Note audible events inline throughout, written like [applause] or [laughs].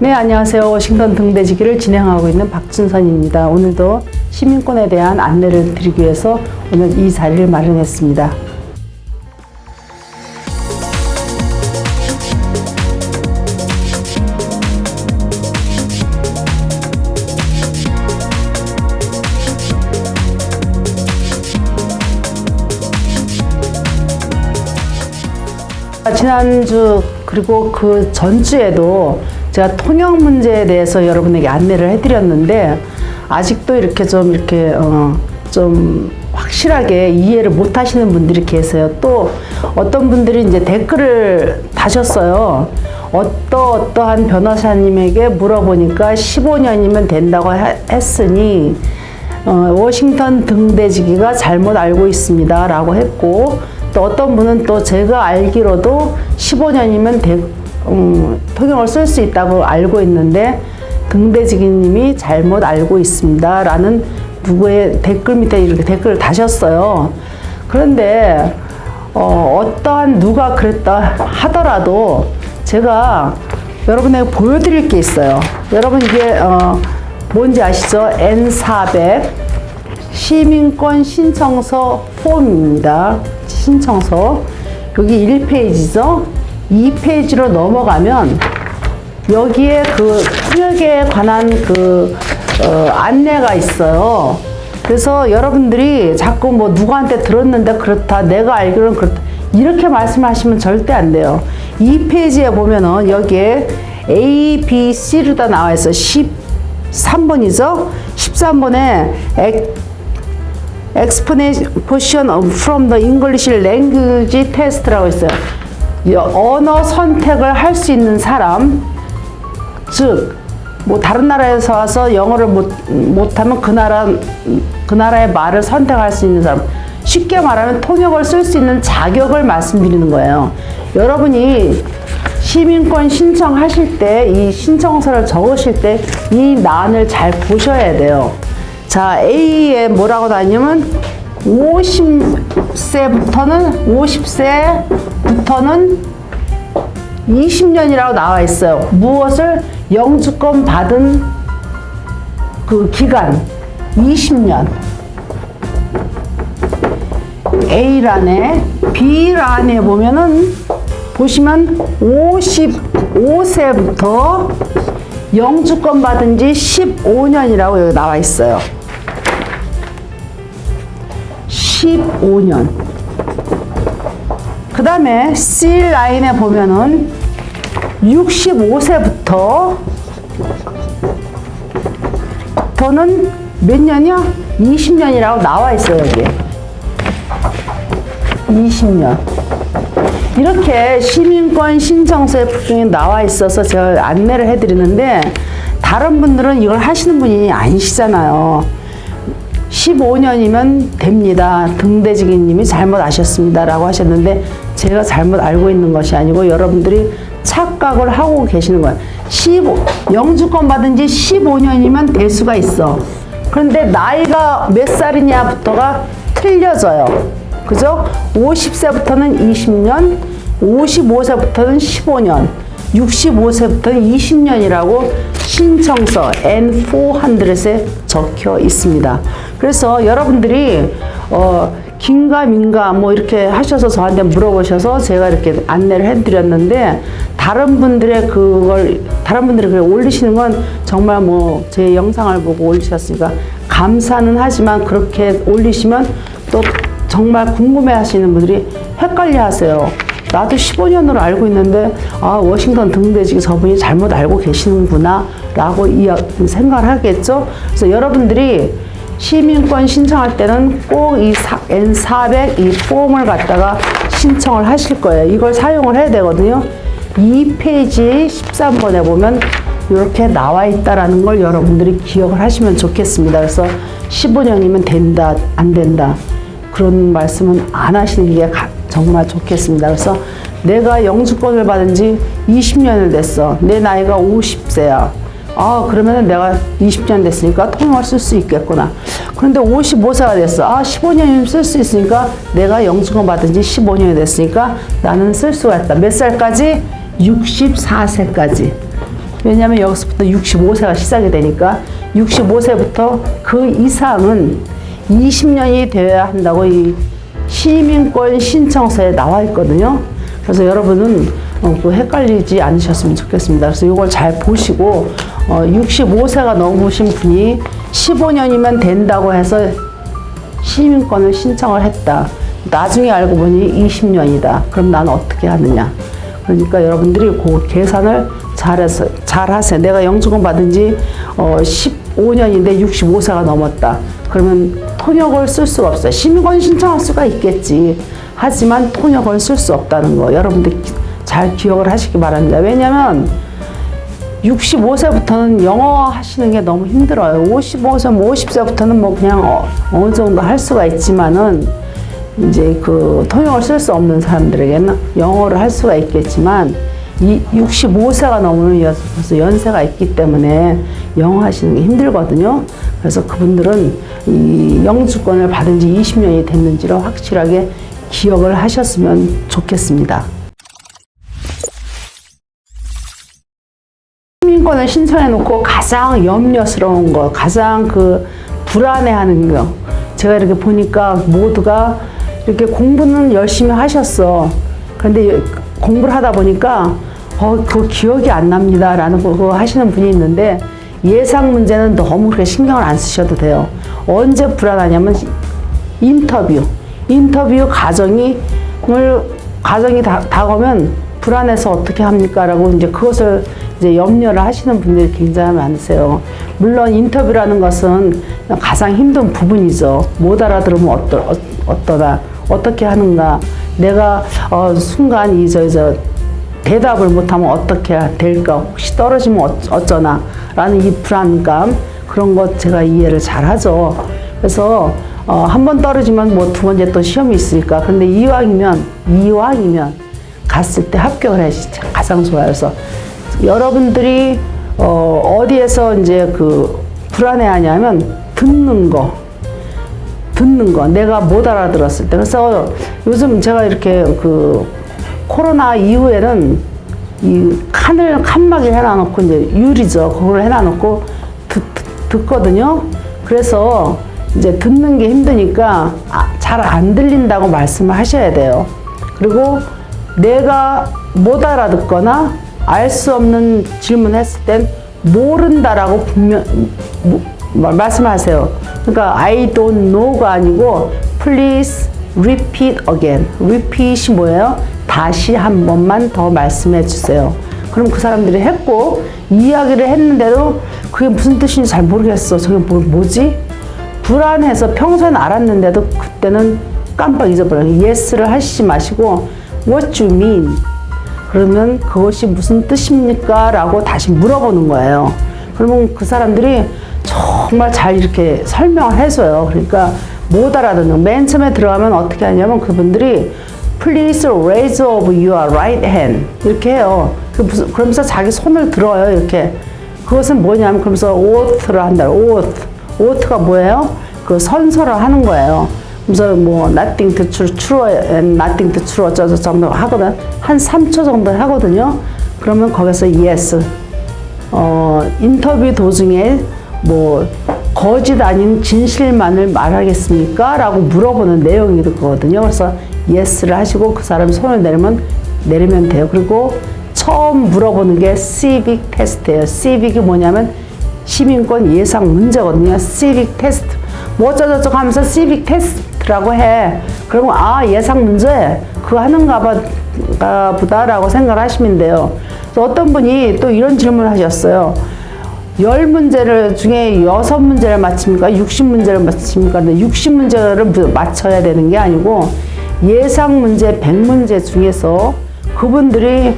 네, 안녕하세요. 워싱턴 등대지기를 진행하고 있는 박준선입니다. 오늘도 시민권에 대한 안내를 드리기 위해서 오늘 이 자리를 마련했습니다. 지난주 그리고 그 전주에도 제가 통역 문제에 대해서 여러분에게 안내를 해드렸는데 아직도 이렇게 좀 이렇게 어, 좀 확실하게 이해를 못 하시는 분들이 계세요. 또 어떤 분들이 이제 댓글을 다셨어요. 어떠 어떠한 변호사님에게 물어보니까 15년이면 된다고 하- 했으니 어, 워싱턴 등대지기가 잘못 알고 있습니다. 라고 했고, 또 어떤 분은 또 제가 알기로도 15년이면 대, 음, 통역을 쓸 수 있다고 알고 있는데, 등대지기님이 잘못 알고 있습니다. 라는 누구의 댓글 밑에 이렇게 댓글을 다셨어요. 그런데, 어, 어떠한 누가 그랬다 하더라도 제가 여러분에게 보여드릴 게 있어요. 여러분 이게, 어, 뭔지 아시죠? N400 시민권 신청서 폼입니다. 신청서. 여기 1페이지죠? 2페이지로 넘어가면 여기에 그 통역에 관한 그 어, 안내가 있어요. 그래서 여러분들이 자꾸 뭐 누구한테 들었는데 그렇다, 내가 알기로는 그렇다 이렇게 말씀하시면 절대 안 돼요. 이 페이지에 보면은 여기에 A, B, C로 다 나와 있어. 13번이죠? 13번에 Explanation from the English Language Test라고 있어요. 여- 언어 선택을 할 수 있는 사람, 즉, 뭐 다른 나라에서 와서 영어를 못, 못하면 그 나라, 그 나라의 말을 선택할 수 있는 사람. 쉽게 말하면 통역을 쓸 수 있는 자격을 말씀드리는 거예요. 여러분이 시민권 신청하실 때, 이 신청서를 적으실 때 이 난을 잘 보셔야 돼요. 자, A에 뭐라고 다니면 50세부터는 50세 부터는 20년이라고 나와 있어요. 무엇을 영주권 받은 그 기간 20년. A란에 B란에 보면은 보시면 55세부터 영주권 받은 지 15년이라고 여기 나와 있어요. 15년. 그 다음에 C 라인에 보면은 65세부터 더는 몇 년이요? 20년이라고 나와 있어요, 여기. 20년. 이렇게 시민권 신청서에 분명히 나와 있어서 제가 안내를 해드리는데 다른 분들은 이걸 하시는 분이 아니시잖아요. 15년이면 됩니다. 등대지기님이 잘못 아셨습니다. 라고 하셨는데 제가 잘못 알고 있는 것이 아니고 여러분들이 착각을 하고 계시는 거예요. 15, 영주권 받은 지 15년이면 될 수가 있어. 그런데 나이가 몇 살이냐부터가 틀려져요. 그죠? 50세부터는 20년, 55세부터는 15년, 65세부터는 20년이라고 신청서 N400에 적혀 있습니다. 그래서 여러분들이 어, 긴가 민가 뭐 이렇게 하셔서 저한테 물어보셔서 제가 이렇게 안내를 해드렸는데 다른 분들의 그걸 다른 분들이 그걸 올리시는 건 정말 뭐 제 영상을 보고 올리셨으니까 감사는 하지만 그렇게 올리시면 또 정말 궁금해 하시는 분들이 헷갈려 하세요. 나도 15년으로 알고 있는데, 아, 워싱턴 등대지기 저분이 잘못 알고 계시는구나, 라고 이 생각을 하겠죠? 그래서 여러분들이 시민권 신청할 때는 꼭 이 N400 이 폼을 갖다가 신청을 하실 거예요. 이걸 사용을 해야 되거든요. 이 페이지 13번에 보면 이렇게 나와 있다라는 걸 여러분들이 기억을 하시면 좋겠습니다. 그래서 15년이면 된다, 안 된다. 그런 말씀은 안 하시는 게 가- 정말 좋겠습니다. 그래서 내가 영주권을 받은 지 20년을 됐어. 내 나이가 50세야. 아, 그러면 내가 20년 됐으니까 통역을 쓸 수 있겠구나. 그런데 55세가 됐어. 아, 15년이면 쓸 수 있으니까 내가 영주권 받은 지 15년이 됐으니까 나는 쓸 수가 있다. 몇 살까지? 64세까지. 왜냐하면 여기서부터 65세가 시작이 되니까 65세부터 그 이상은 20년이 되어야 한다고 이 시민권 신청서에 나와 있거든요. 그래서 여러분은 어, 또 헷갈리지 않으셨으면 좋겠습니다. 그래서 이걸 잘 보시고 어, 65세가 넘으신 분이 15년이면 된다고 해서 시민권을 신청을 했다. 나중에 알고 보니 20년이다. 그럼 난 어떻게 하느냐? 그러니까 여러분들이 그 계산을 잘해서 잘 하세요. 내가 영주권 받은 지 어, 15년인데 65세가 넘었다. 그러면 통역을 쓸 수가 없어요. 시민권 신청할 수가 있겠지. 하지만 통역을 쓸 수 없다는 거 여러분들 기- 잘 기억을 하시기 바랍니다. 왜냐하면 65세부터는 영어 하시는 게 너무 힘들어요. 55세, 뭐 50세부터는 뭐 그냥 어, 어느 정도 할 수가 있지만은 이제 그 통역을 쓸 수 없는 사람들에게는 영어를 할 수가 있겠지만 이 65세가 넘으면 여- 벌써 연세가 있기 때문에 영어 하시는 게 힘들거든요. 그래서 그분들은 이 영주권을 받은 지 20년이 됐는지를 확실하게 기억을 하셨으면 좋겠습니다. 시민권을 신청해 놓고 가장 염려스러운 거, 가장 그 불안해하는 거. 제가 이렇게 보니까 모두가 이렇게 공부는 열심히 하셨어. 그런데 공부를 하다 보니까 어, 그 기억이 안 납니다 라는 거 하시는 분이 있는데 예상 문제는 너무 그렇게 신경을 안 쓰셔도 돼요. 언제 불안하냐면 인터뷰, 인터뷰 과정이 을 과정이 다, 다가오면 불안해서 어떻게 합니까 라고 이제 그것을 이제 염려를 하시는 분들이 굉장히 많으세요. 물론 인터뷰라는 것은 가장 힘든 부분이죠. 못 알아들으면 어떠, 어, 어떠다, 어떻게 하는가. 내가 어, 순간 이 저 저 대답을 못하면 어떻게 될까? 혹시 떨어지면 어- 어쩌나? 라는 이 불안감, 그런 것 제가 이해를 잘 하죠. 그래서, 어, 한 번 떨어지면 뭐 두 번째 또 시험이 있으니까. 근데 이왕이면, 이왕이면 갔을 때 합격을 해야지 가장 좋아요. 그래서 여러분들이, 어, 어디에서 이제 그 불안해 하냐면 듣는 거. 듣는 거 내가 못 알아들었을 때. 그래서 요즘 제가 이렇게 그 코로나 이후에는 이 칸을 칸막이 해놔놓고 이제 유리죠. 그걸 해놔놓고 듣, 듣거든요. 그래서 이제 듣는 게 힘드니까 아, 잘안 들린다고 말씀을 하셔야 돼요. 그리고 내가 못 알아듣거나 알 수 없는 질문했을 땐 모른다라고 분명 뭐, 말- 말씀하세요. 그러니까 I don't know가 아니고 please repeat again. repeat이 뭐예요? 다시 한 번만 더 말씀해 주세요. 그럼 그 사람들이 했고 이야기를 했는데도 그게 무슨 뜻인지 잘 모르겠어. 저게 뭐, 뭐지? 불안해서 평소엔 알았는데도 그때는 깜빡 잊어버려요. yes를 하시지 마시고 what you mean? 그러면 그것이 무슨 뜻입니까? 라고 다시 물어보는 거예요. 그러면 그 사람들이 정말 잘 이렇게 설명을 해줘요. 그러니까 못 알아듣는. 맨 처음에 들어가면 어떻게 하냐면 그분들이 Please raise up your right hand. 이렇게 해요. 그 그러면서 자기 손을 들어요. 이렇게. 그것은 뭐냐면 그러면서 oath를 한다. oath. oath가 뭐예요? 그 선서를 하는 거예요. 그래서 뭐 nothing to true, true and nothing to true 어쩌고 저쩌고 하거든. 한 3초 정도 하거든요. 그러면 거기서 yes. 어, 인터뷰 도중에 뭐 거짓 아닌 진실만을 말하겠습니까? 라고 물어보는 내용이거든요. 그래서 yes를 하시고 그 사람이 손을 내리면 내리면 돼요. 그리고 처음 물어보는 게 civic test예요. civic이 뭐냐면 시민권 예상 문제거든요. civic test. 뭐 어쩌저쩌고 하면서 civic test라고 해. 그러면 아 예상 문제 그거 하는가 봐, 가 보다라고 생각을 하시면 돼요. 그래서 어떤 분이 또 이런 질문을 하셨어요. 열 문제를 중에 여섯 문제를 맞춥니까? 60문제를 맞춥니까? 근데 60문제를 맞춰야 되는 게 아니고 예상 문제 100문제 중에서 그분들이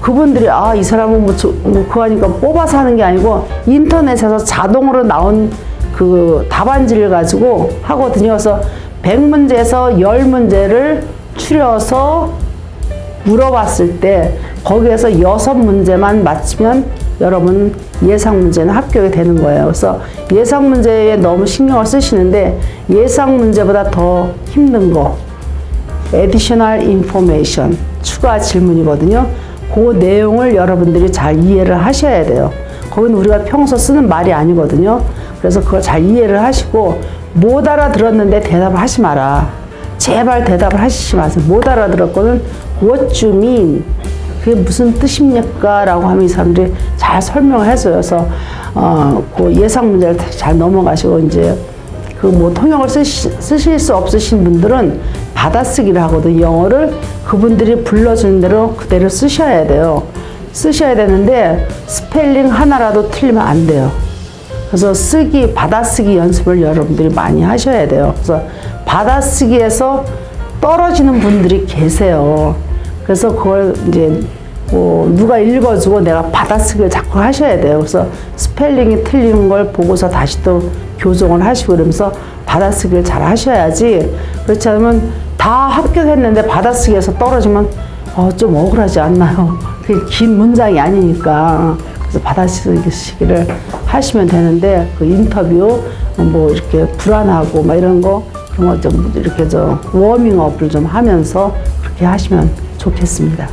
그분들이 아 이 사람은 뭐, 저, 뭐 그거 하니까 뽑아서 하는 게 아니고 인터넷에서 자동으로 나온 그 답안지를 가지고 하거든요. 그래서 100문제에서 10문제를 추려서 물어봤을 때 거기에서 여섯 문제만 맞히면 여러분 예상 문제는 합격이 되는 거예요. 그래서 예상 문제에 너무 신경을 쓰시는데 예상 문제보다 더 힘든 거 additional information 추가 질문이거든요. 그 내용을 여러분들이 잘 이해를 하셔야 돼요. 거기는 우리가 평소 쓰는 말이 아니거든요. 그래서 그걸 잘 이해를 하시고 못 알아들었는데 대답을 하지 마라. 제발 대답을 하시지 마세요. 못 알아들었거든. What you mean? 그게 무슨 뜻입니까? 라고 하면 이 사람들이 잘 설명을 해줘요. 그래서 어, 그 예상 문제를 잘 넘어가시고 이제 그 뭐 통역을 쓰시, 쓰실 수 없으신 분들은 받아쓰기를 하거든요. 영어를 그분들이 불러주는 대로 그대로 쓰셔야 돼요. 쓰셔야 되는데 스펠링 하나라도 틀리면 안 돼요. 그래서 쓰기, 받아쓰기 연습을 여러분들이 많이 하셔야 돼요. 그래서 받아쓰기에서 떨어지는 분들이 계세요. 그래서 그걸 이제 뭐 누가 읽어주고 내가 받아쓰기를 자꾸 하셔야 돼요. 그래서 스펠링이 틀린 걸 보고서 다시 또 교정을 하시고 그러면서 받아쓰기를 잘 하셔야지. 그렇지 않으면 다 합격했는데 받아쓰기에서 떨어지면 어, 좀 억울하지 않나요? [laughs] 그게 긴 문장이 아니니까. 그래서 받아쓰기를 하시면 되는데 그 인터뷰 뭐 이렇게 불안하고 막 이런 거 그런 거 좀 이렇게 저 워밍업을 좀 하면서 그렇게 하시면 좋겠습니다.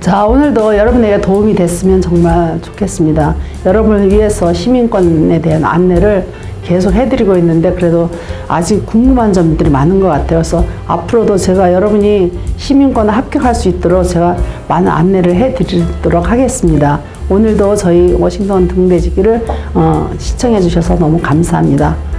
자, 오늘도 여러분에게 도움이 됐으면 정말 좋겠습니다. 여러분을 위해서 시민권에 대한 안내를 계속 해드리고 있는데 그래도 아직 궁금한 점들이 많은 것 같아요. 그래서 앞으로도 제가 여러분이 시민권을 합격할 수 있도록 제가 많은 안내를 해드리도록 하겠습니다. 오늘도 저희 워싱턴 등대지기를 어, 시청해 주셔서 너무 감사합니다.